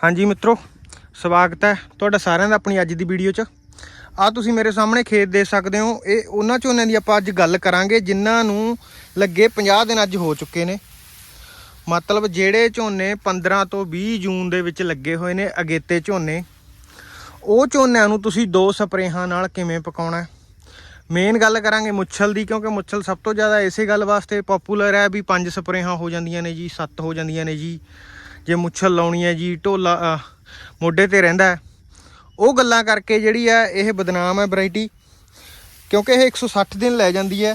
ਹਾਂਜੀ ਮਿੱਤਰੋ, ਸਵਾਗਤ ਹੈ ਤੁਹਾਡਾ ਸਾਰਿਆਂ ਦਾ ਆਪਣੀ ਅੱਜ ਦੀ ਵੀਡੀਓ 'ਚ। ਆ ਤੁਸੀਂ ਮੇਰੇ ਸਾਹਮਣੇ ਖੇਤ ਦੇਖ ਸਕਦੇ ਹੋ, ਇਹ ਉਹਨਾਂ ਝੋਨਿਆਂ ਦੀ ਆਪਾਂ ਅੱਜ ਗੱਲ ਕਰਾਂਗੇ ਜਿਨ੍ਹਾਂ ਨੂੰ ਲੱਗੇ 50 ਦਿਨ ਅੱਜ ਹੋ ਚੁੱਕੇ ਨੇ। ਮਤਲਬ ਜਿਹੜੇ ਝੋਨੇ 15 ਤੋਂ 20 ਜੂਨ ਦੇ ਵਿੱਚ ਲੱਗੇ ਹੋਏ ਨੇ ਅਗੇਤੇ ਝੋਨੇ, ਉਹ ਝੋਨਿਆਂ ਨੂੰ ਤੁਸੀਂ ਦੋ ਸਪਰੇਹਾਂ ਨਾਲ ਕਿਵੇਂ ਪਕਾਉਣਾ ਮੇਨ ਗੱਲ ਕਰਾਂਗੇ ਮੁੱਛਲ ਦੀ, ਕਿਉਂਕਿ ਮੁੱਛਲ ਸਭ ਤੋਂ ਜ਼ਿਆਦਾ ਇਸੇ ਗੱਲ ਵਾਸਤੇ ਪਪੂਲਰ ਹੈ ਵੀ ਪੰਜ ਸਪਰੇਹਾਂ ਹੋ ਜਾਂਦੀਆਂ ਨੇ ਜੀ, ਸੱਤ ਹੋ ਜਾਂਦੀਆਂ ਨੇ ਜੀ। ਜੇ ਮੁੱਛਲ ਲਾਉਣੀ ਹੈ ਜੀ ਢੋਲਾ ਮੋਢੇ ਤੇ ਰਹਿੰਦਾ ਉਹ ਗੱਲਾਂ ਕਰਕੇ ਜਿਹੜੀ ਹੈ ਇਹ ਬਦਨਾਮ ਹੈ ਵੈਰਾਈਟੀ। ਕਿਉਂਕਿ ਇਹ 160 ਦਿਨ ਲੈ ਜਾਂਦੀ ਹੈ।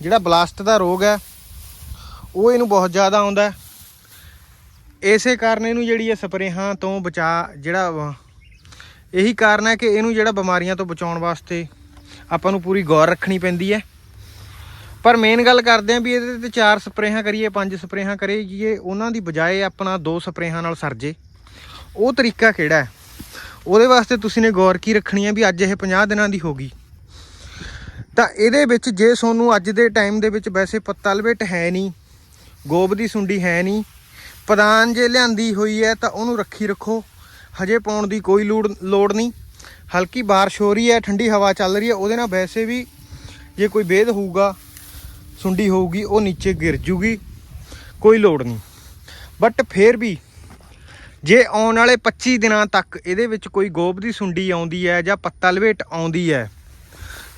ਜਿਹੜਾ ਬਲਾਸਟ ਦਾ ਰੋਗ ਹੈ ਉਹ ਇਹਨੂੰ ਬਹੁਤ ਜ਼ਿਆਦਾ ਆਉਂਦਾ ਇਸੇ ਕਾਰਨ ਇਹਨੂੰ ਜਿਹੜੀ ਹੈ ਸਪਰੇਹਾਂ ਤੋਂ ਬਚਾ ਜਿਹੜਾ ਵਾ, ਇਹੀ ਕਾਰਨ ਹੈ ਕਿ ਇਹਨੂੰ ਜਿਹੜਾ ਬਿਮਾਰੀਆਂ ਤੋਂ ਬਚਾਉਣ ਵਾਸਤੇ ਆਪਾਂ ਨੂੰ ਪੂਰੀ ਗੌਰ ਰੱਖਣੀ ਪੈਂਦੀ ਹੈ। ਪਰ ਮੇਨ ਗੱਲ ਕਰਦੇ ਆਂ ਵੀ ਇਹਦੇ ਤੇ ਚਾਰ ਸਪਰੇਹਾਂ ਕਰੀਏ, ਪੰਜ ਸਪਰੇਹਾਂ ਕਰੀਏ ਜੀਏ ਉਹਨਾਂ ਦੀ ਬਜਾਏ ਆਪਣਾ ਦੋ ਸਪਰੇਹਾਂ ਨਾਲ ਸਰਜੇ ਉਹ ਤਰੀਕਾ ਕਿਹੜਾ ਹੈ? ਉਹਦੇ ਵਾਸਤੇ ਤੁਸੀਂ ਨੇ ਗੌਰ ਕੀ ਰੱਖਣੀ ਹੈ ਵੀ ਅੱਜ ਇਹ 50 ਦਿਨਾਂ ਦੀ ਹੋ ਗਈ। ਤਾਂ ਇਹਦੇ ਵਿੱਚ ਜੇ ਤੁਹਾਨੂੰ ਅੱਜ ਦੇ ਟਾਈਮ ਦੇ ਵਿੱਚ ਵੈਸੇ ਪੱਤਾ ਲਵੇਟ ਹੈ ਨਹੀਂ, ਗੋਬ ਦੀ ਸੁੰਡੀ ਹੈ ਨਹੀਂ, ਪਦਾਨ ਜੇ ਲਿਆਂਦੀ ਹੋਈ ਹੈ ਤਾਂ ਉਹਨੂੰ ਰੱਖੀ ਰੱਖੋ, ਹਜੇ ਪਾਉਣ ਦੀ ਕੋਈ ਲੋੜ ਲੋੜ ਨਹੀਂ। ਹਲਕੀ ਬਾਰਿਸ਼ ਹੋ ਰਹੀ ਹੈ, ਠੰਡੀ ਹਵਾ ਚੱਲ ਰਹੀ ਹੈ, ਉਹਦੇ ਨਾਲ ਵੈਸੇ ਵੀ ਜੇ ਕੋਈ ਵੇਦ ਹੋਊਗਾ ਸੁੰਡੀ ਹੋਊਗੀ, ਉਹ ਨੀਚੇ ਗਿਰ ਜੂਗੀ, ਕੋਈ ਲੋੜ ਨਹੀਂ। ਬਟ ਫੇਰ ਵੀ ਜੇ ਆਉਣ ਵਾਲੇ 25 ਦਿਨਾਂ ਤੱਕ ਇਹਦੇ ਵਿੱਚ ਕੋਈ ਗੋਬ ਦੀ ਸੁੰਡੀ ਆਉਂਦੀ ਹੈ ਜਾਂ ਪੱਤਾ ਲਵੇਟ ਆਉਂਦੀ ਹੈ,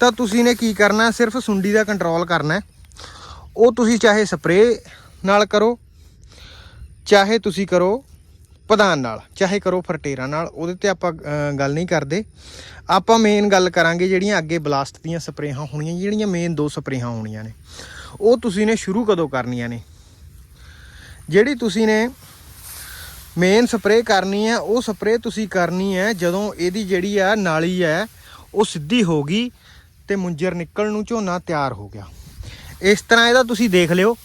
ਤਾਂ ਤੁਸੀਂ ਨੇ ਕੀ ਕਰਨਾ, ਸਿਰਫ ਸੁੰਡੀ ਦਾ ਕੰਟਰੋਲ ਕਰਨਾ ਉਹ ਤੁਸੀਂ ਚਾਹੇ ਸਪਰੇਅ ਨਾਲ ਕਰੋ, ਚਾਹੇ ਤੁਸੀਂ ਕਰੋ ਪ੍ਰਧਾਨ ਨਾਲ, ਚਾਹੇ ਕਰੋ ਫਰਟੇਰਾ ਨਾਲ, ਉਹਦੇ ਤੇ ਆਪਾਂ ਗੱਲ ਨਹੀਂ ਕਰਦੇ। ਆਪਾਂ ਮੇਨ ਗੱਲ ਕਰਾਂਗੇ ਜਿਹੜੀਆਂ ਅੱਗੇ ਬਲਾਸਟ ਦੀਆਂ ਸਪਰੇਹਾਂ ਹੋਣੀਆਂ, ਜਿਹੜੀਆਂ ਮੇਨ ਦੋ ਸਪਰੇਹਾਂ ਹੋਣੀਆਂ ਨੇ। ਉਹ ਤੁਸੀਂ ਨੇ ਸ਼ੁਰੂ ਕਦੋਂ ਕਰਨੀਆਂ ਨੇ? ਜਿਹੜੀ ਤੁਸੀਂ ਨੇ ਮੇਨ ਸਪਰੇਅ ਕਰਨੀ ਹੈ, ਉਹ ਸਪਰੇਅ ਤੁਸੀਂ ਕਰਨੀ ਹੈ ਜਦੋਂ ਇਹਦੀ ਜਿਹੜੀ ਆ ਨਾਲੀ ਹੈ, ਉਹ ਸਿੱਧੀ ਹੋ ਗਈ ਤੇ ਮੁੰਜਰ ਨਿਕਲਣ ਨੂੰ ਝੋਨਾ ਤਿਆਰ ਹੋ ਗਿਆ। ਇਸ ਤਰ੍ਹਾਂ ਇਹਦਾ ਤੁਸੀਂ ਦੇਖ ਲਿਓ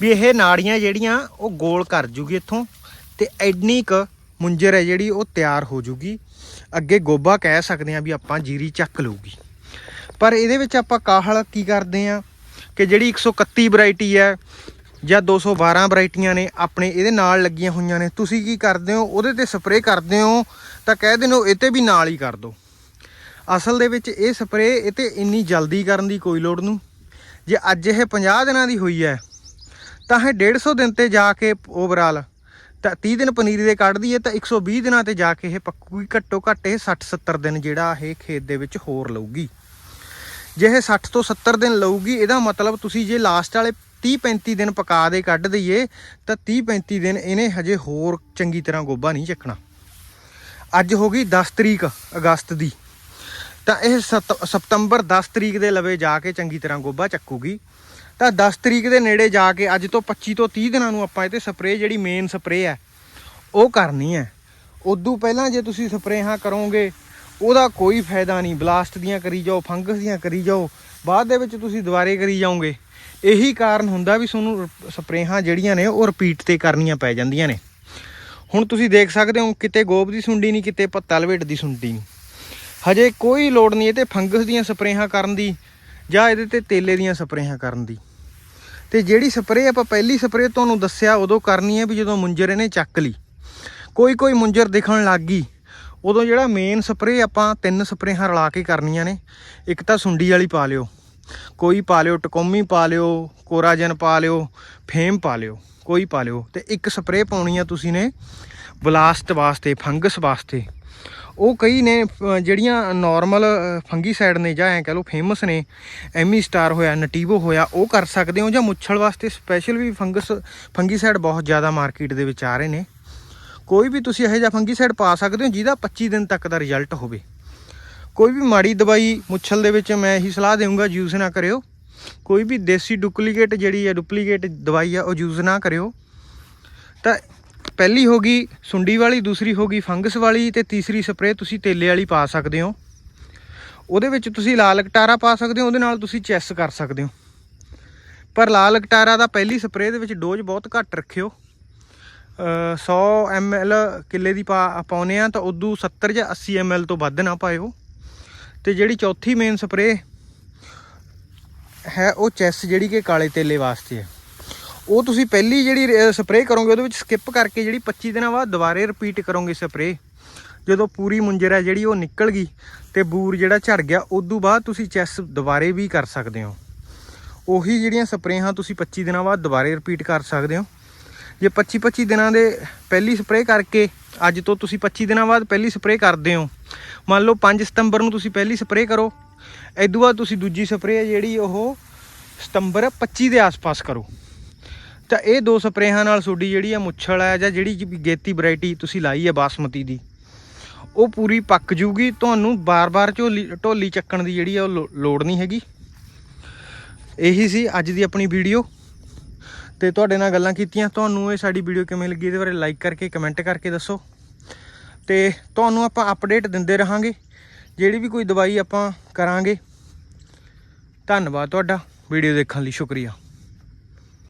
ਵੀ ਇਹ ਨਾੜੀਆਂ ਜਿਹੜੀਆਂ, ਉਹ ਗੋਲ ਕਰ ਜੂਗੀ ਇੱਥੋਂ। ਤੇ ਐਡਨੀ ਕ ਮੁੰਜਰ ਹੈ ਜਿਹੜੀ ਉਹ ਤਿਆਰ ਹੋ ਜੂਗੀ। ਅੱਗੇ ਗੋਬਾ ਕਹਿ ਸਕਦੇ ਆ ਵੀ ਆਪਾਂ ਜੀਰੀ ਚੱਕ ਲਊਗੀ। ਪਰ ਇਹਦੇ ਵਿੱਚ ਆਪਾਂ ਕਾਹਲ ਕੀ ਕਰਦੇ ਆ ਕਿ ਜਿਹੜੀ 131 ਵੈਰਾਈਟੀ ਹੈ ਜਾਂ 212 ਵੈਰਾਈਟੀਆਂ ਨੇ ਆਪਣੇ ਇਹਦੇ ਨਾਲ ਲੱਗੀਆਂ ਹੋਈਆਂ ਨੇ। ਤੁਸੀਂ ਕੀ ਕਰਦੇ ਹੋ? ਉਹਦੇ ਤੇ ਸਪਰੇਅ ਕਰਦੇ ਹੋ ਤਾਂ ਕਹਿ ਦਿੰਦੇ ਇਹ ਤੇ ਵੀ ਨਾਲ ਹੀ ਕਰ ਦਿਓ ਅਸਲ ਦੇ ਵਿੱਚ ਇਹ ਸਪਰੇਅ ਇਹ ਤੇ ਇੰਨੀ ਜਲਦੀ ਕਰਨ ਦੀ ਕੋਈ ਲੋੜ ਨਹੀਂ। ਜੇ ਅੱਜ ਇਹ 50 ਦਿਨਾਂ ਦੀ ਹੋਈ ਹੈ ਤਾਂ ਇਹ 150 ਦਿਨ ਤੇ ਜਾ ਕੇ ਓਵਰਆਲ ਤਾਂ 30 ਦਿਨ ਪਨੀਰੀ ਦੇ ਕੱਢਦੀ ਹੈ ਤਾਂ 120 ਦਿਨਾਂ ਤੇ ਜਾ ਕੇ ਇਹ ਪੱਕੂਗੀ ਘੱਟੋ ਘੱਟ ਇਹ 60 70 ਦਿਨ ਜਿਹੜਾ ਇਹ ਖੇਤ ਦੇ ਵਿੱਚ ਹੋਰ ਲਊਗੀ। ਜੇ ਇਹ 60 ਤੋਂ 70 ਦਿਨ ਲਊਗੀ, ਇਹਦਾ ਮਤਲਬ ਤੁਸੀਂ ਜੇ ਲਾਸਟ ਵਾਲੇ 30 35 ਦਿਨ ਪਕਾ ਦੇ ਕੱਢ ਦਈਏ, ਤਾਂ 30 35 ਦਿਨ ਇਹਨੇ ਹਜੇ ਹੋਰ ਚੰਗੀ ਤਰ੍ਹਾਂ ਗੋਬਾ ਨਹੀਂ ਚੱਕਣਾ। ਅੱਜ ਹੋ ਗਈ 10 ਤਰੀਕ ਅਗਸਤ ਦੀ। ਤਾਂ ਇਹ ਸਤ- ਸਤੰਬਰ 10 ਤਰੀਕ ਦੇ ਲਵੇ ਜਾ ਕੇ ਚੰਗੀ ਤਰ੍ਹਾਂ ਗੋਬਾ ਚੱਕੂਗੀ। ਤਾਂ 10 ਤਰੀਕ ਦੇ ਨੇੜੇ ਜਾ ਕੇ ਅੱਜ ਤੋਂ 25 ਤੋਂ 30 ਦਿਨਾਂ ਨੂੰ ਆਪਾਂ ਇਹ ਤੇ ਸਪਰੇਅ, ਜਿਹੜੀ ਮੇਨ ਸਪਰੇਅ ਹੈ, ਉਹ ਕਰਨੀ ਹੈ। ਉਦੋਂ ਪਹਿਲਾਂ ਜੇ ਤੁਸੀਂ ਸਪਰੇਹਾਂ ਕਰੋਗੇ, ਉਹਦਾ ਕੋਈ ਫਾਇਦਾ ਨਹੀਂ। ਬਲਾਸਟ ਦੀਆਂ ਕਰੀ ਜਾਓ, ਫੰਗਸ ਦੀਆਂ ਕਰੀ ਜਾਓ, ਬਾਅਦ ਦੇ ਵਿੱਚ ਤੁਸੀਂ ਦੁਬਾਰੇ ਕਰੀ ਜਾਓਗੇ। ਇਹੀ ਕਾਰਨ ਹੁੰਦਾ ਵੀ ਤੁਹਾਨੂੰ ਸਪਰੇਹਾਂ ਜਿਹੜੀਆਂ ਨੇ, ਉਹ ਰਿਪੀਟ ਤੇ ਕਰਨੀਆਂ ਪੈ ਜਾਂਦੀਆਂ ਨੇ। ਹੁਣ ਤੁਸੀਂ ਦੇਖ ਸਕਦੇ ਹੋ, ਕਿਤੇ ਗੋਬ ਦੀ ਸੁੰਡੀ ਨਹੀਂ, ਕਿਤੇ ਪੱਤਾ ਲਵੇਟ ਦੀ ਸੁੰਡੀ ਨਹੀਂ। ਹਜੇ ਕੋਈ ਲੋੜ ਨਹੀਂ ਇਹ ਤੇ ਫੰਗਸ ਦੀਆਂ ਸਪਰੇਹਾਂ ਕਰਨ ਦੀ, ਜਾਂ ਇਹਦੇ ਤੇ ਤੇਲੇ ਦੀਆਂ ਸਪਰੇਹਾਂ ਕਰਨ ਦੀ। ਤੇ ਜਿਹੜੀ ਸਪਰੇਅ ਆਪਾਂ ਪਹਿਲੀ ਸਪਰੇਅ ਤੁਹਾਨੂੰ ਦੱਸਿਆ, ਉਦੋਂ ਕਰਨੀ ਹੈ ਵੀ ਜਦੋਂ ਮੁੰਜਰ ਇਹਨੇ ਚੱਕ ਲਈ। ਕੋਈ ਕੋਈ ਮੁੰਜਰ ਦਿਖਣ ਲੱਗ ਗਈ। ਉਦੋਂ ਜਿਹੜਾ ਮੇਨ ਸਪਰੇਅ ਆਪਾਂ ਤਿੰਨ ਸਪਰੇਹਾਂ ਰਲਾ ਕੇ ਕਰਨੀਆਂ ਨੇ। ਇੱਕ ਤਾਂ ਸੁੰਡੀ ਵਾਲੀ ਪਾ ਲਿਓ। ਕੋਈ ਪਾ ਲਿਓ, ਟਕੋਮੀ ਪਾ ਲਿਓ, ਕੋਰਾਜਨ ਪਾ ਲਿਓ, ਫੇਮ ਪਾ ਲਿਓ, ਕੋਈ ਪਾ ਲਿਓ। ਤੇ ਇੱਕ ਸਪਰੇਅ ਪਾਉਣੀ ਆ ਤੁਸੀਂ ਨੇ ਬਲਾਸਟ ਵਾਸਤੇ, ਫੰਗਸ ਵਾਸਤੇ। ਉਹ ਕਈ ਨੇ ਜਿਹੜੀਆਂ ਨਾਰਮਲ ਫੰਗੀਸਾਈਡ ਨੇ ਜਾਂ ਐਂ ਕਹ ਲਓ ਫੇਮਸ ਨੇ, ਐਮੀ ਸਟਾਰ ਹੋਇਆ, ਨਟੀਵੋ ਹੋਇਆ, ਉਹ ਕਰ ਸਕਦੇ ਹੋ ਜਾਂ ਮੁੱਛਲ ਵਾਸਤੇ ਸਪੈਸ਼ਲ ਵੀ ਫੰਗਸ ਫੰਗੀਸਾਈਡ ਬਹੁਤ ਜ਼ਿਆਦਾ ਮਾਰਕੀਟ ਦੇ ਵਿੱਚ ਆ ਰਹੇ ਨੇ। ਕੋਈ ਵੀ ਤੁਸੀਂ ਇਹੋ ਜਿਹਾ ਫੰਗੀਸਾਈਡ ਪਾ ਸਕਦੇ ਹੋ ਜਿਹਦਾ 25 ਦਿਨ ਤੱਕ ਦਾ ਰਿਜ਼ਲਟ ਹੋਵੇ। ਕੋਈ ਵੀ ਮਾੜੀ ਦਵਾਈ ਮੁੱਛਲ ਦੇ ਵਿੱਚ ਮੈਂ ਇਹੀ ਸਲਾਹ ਦੇਵਾਂਗਾ ਯੂਜ਼ ਨਾ ਕਰਿਓ। ਕੋਈ ਵੀ ਦੇਸੀ ਡੁਪਲੀਕੇਟ ਜਿਹੜੀ ਹੈ ਡੁਪਲੀਕੇਟ ਦਵਾਈ ਆ, ਉਹ ਯੂਜ਼ ਨਾ ਕਰਿਓ। ਤਾਂ ਪਹਿਲੀ ਹੋ ਗਈ ਸੁੰਡੀ ਵਾਲੀ ਦੂਸਰੀ ਹੋ ਗਈ ਫੰਗਸ ਵਾਲੀ ਤੇ ਤੀਸਰੀ ਸਪਰੇਅ ਤੁਸੀਂ ਤੇਲੇ ਵਾਲੀ ਪਾ ਸਕਦੇ ਹੋ। ਉਹਦੇ ਵਿੱਚ ਤੁਸੀਂ ਲਾਲ ਕਟਾਰਾ ਪਾ ਸਕਦੇ ਹੋ ਉਹਦੇ ਨਾਲ ਤੁਸੀਂ ਚੈਸ ਕਰ ਸਕਦੇ ਹੋ। ਪਰ ਲਾਲ ਕਟਾਰਾ ਦਾ ਪਹਿਲੀ ਸਪਰੇਅ ਦੇ ਵਿੱਚ ਡੋਜ਼ ਬਹੁਤ ਘੱਟ ਰੱਖਿਓ। ਅ, 100 ml ਕਿੱਲੇ ਦੀ ਪਾ ਪਾਉਨੇ ਆ ਤਾਂ ਉਦੋਂ 70 ਜਾਂ 80 ml ਤੋਂ ਵੱਧ ਨਾ ਪਾਇਓ। ਤੇ ਜਿਹੜੀ ਚੌਥੀ ਮੇਨ ਸਪਰੇਅ ਹੈ ਉਹ ਚੈਸ ਜਿਹੜੀ ਕਿ ਕਾਲੇ ਤੇਲੇ ਵਾਸਤੇ ਹੈ। ਉਹ ਤੁਸੀਂ ਪਹਿਲੀ ਜਿਹੜੀ ਸਪਰੇਅ ਕਰੋਗੇ, ਉਹਦੇ ਵਿੱਚ ਸਕਿਪ ਕਰਕੇ ਜਿਹੜੀ 25 ਦਿਨਾਂ ਬਾਅਦ ਦੁਬਾਰੇ ਰਿਪੀਟ ਕਰੋਗੇ ਸਪਰੇਅ ਜਦੋਂ ਪੂਰੀ ਮੁੰਜਰ ਹੈ ਜਿਹੜੀ, ਉਹ ਨਿਕਲ ਗਈ ਤੇ ਬੂਰ ਜਿਹੜਾ ਝੜ ਗਿਆ, ਉਦੋਂ ਬਾਅਦ ਤੁਸੀਂ ਚੈਸ ਦੁਬਾਰੇ ਵੀ ਕਰ ਸਕਦੇ ਹੋ। ਉਹੀ ਜਿਹੜੀਆਂ ਸਪਰੇਹਾਂ ਤੁਸੀਂ 25 ਦਿਨਾਂ ਬਾਅਦ ਦੁਬਾਰੇ ਰਿਪੀਟ ਕਰ ਸਕਦੇ ਹੋ। ਜੇ 25 25 ਦਿਨਾਂ ਦੇ ਪਹਿਲੀ ਸਪਰੇਅ ਕਰਕੇ ਅੱਜ ਤੋਂ ਤੁਸੀਂ 25 ਦਿਨਾਂ ਬਾਅਦ ਪਹਿਲੀ ਸਪਰੇਅ ਕਰਦੇ ਹੋ, ਮੰਨ ਲਓ 5 ਸਤੰਬਰ ਨੂੰ ਤੁਸੀਂ ਪਹਿਲੀ ਸਪਰੇਅ ਕਰੋ ਇਦੋਂ ਬਾਅਦ ਤੁਸੀਂ ਦੂਜੀ ਸਪਰੇਅ ਜਿਹੜੀ, ਉਹ ਸਤੰਬਰ 25 ਦੇ ਆਸ-ਪਾਸ ਕਰੋ। ਤਾਂ ਇਹ ਦੋ ਸਪਰੇਹਾਂ ਨਾਲ ਤੁਹਾਡੀ ਜਿਹੜੀ ਆ ਮੁੱਛਲ ਹੈ ਜਾਂ ਜਿਹੜੀ ਗੇਤੀ ਵੈਰਾਈਟੀ ਤੁਸੀਂ ਲਾਈ ਹੈ ਬਾਸਮਤੀ ਦੀ, ਉਹ ਪੂਰੀ ਪੱਕ ਜੂਗੀ, ਤੁਹਾਨੂੰ ਬਾਰ-ਬਾਰ ਝੋਲੀ, ਢੋਲੀ ਚੱਕਣ ਦੀ ਜਿਹੜੀ ਆ ਉਹ ਲੋੜ ਨਹੀਂ ਹੈਗੀ। ਇਹੀ ਸੀ ਅੱਜ ਦੀ ਆਪਣੀ ਵੀਡੀਓ। ਤੇ ਤੁਹਾਡੇ ਨਾਲ ਗੱਲਾਂ ਕੀਤੀਆਂ। ਤੁਹਾਨੂੰ ਇਹ ਸਾਡੀ ਵੀਡੀਓ ਕਿਵੇਂ ਲੱਗੀ ਇਹਦੇ ਬਾਰੇ ਲਾਈਕ ਕਰਕੇ ਕਮੈਂਟ ਕਰਕੇ ਦੱਸੋ। ਤੇ ਤੁਹਾਨੂੰ ਆਪਾਂ ਅਪਡੇਟ ਦਿੰਦੇ ਰਹਾਂਗੇ। ਜਿਹੜੀ ਵੀ ਕੋਈ ਦਵਾਈ ਆਪਾਂ ਕਰਾਂਗੇ। ਧੰਨਵਾਦ ਤੁਹਾਡਾ। ਵੀਡੀਓ ਦੇਖਣ ਲਈ ਸ਼ੁਕਰੀਆ।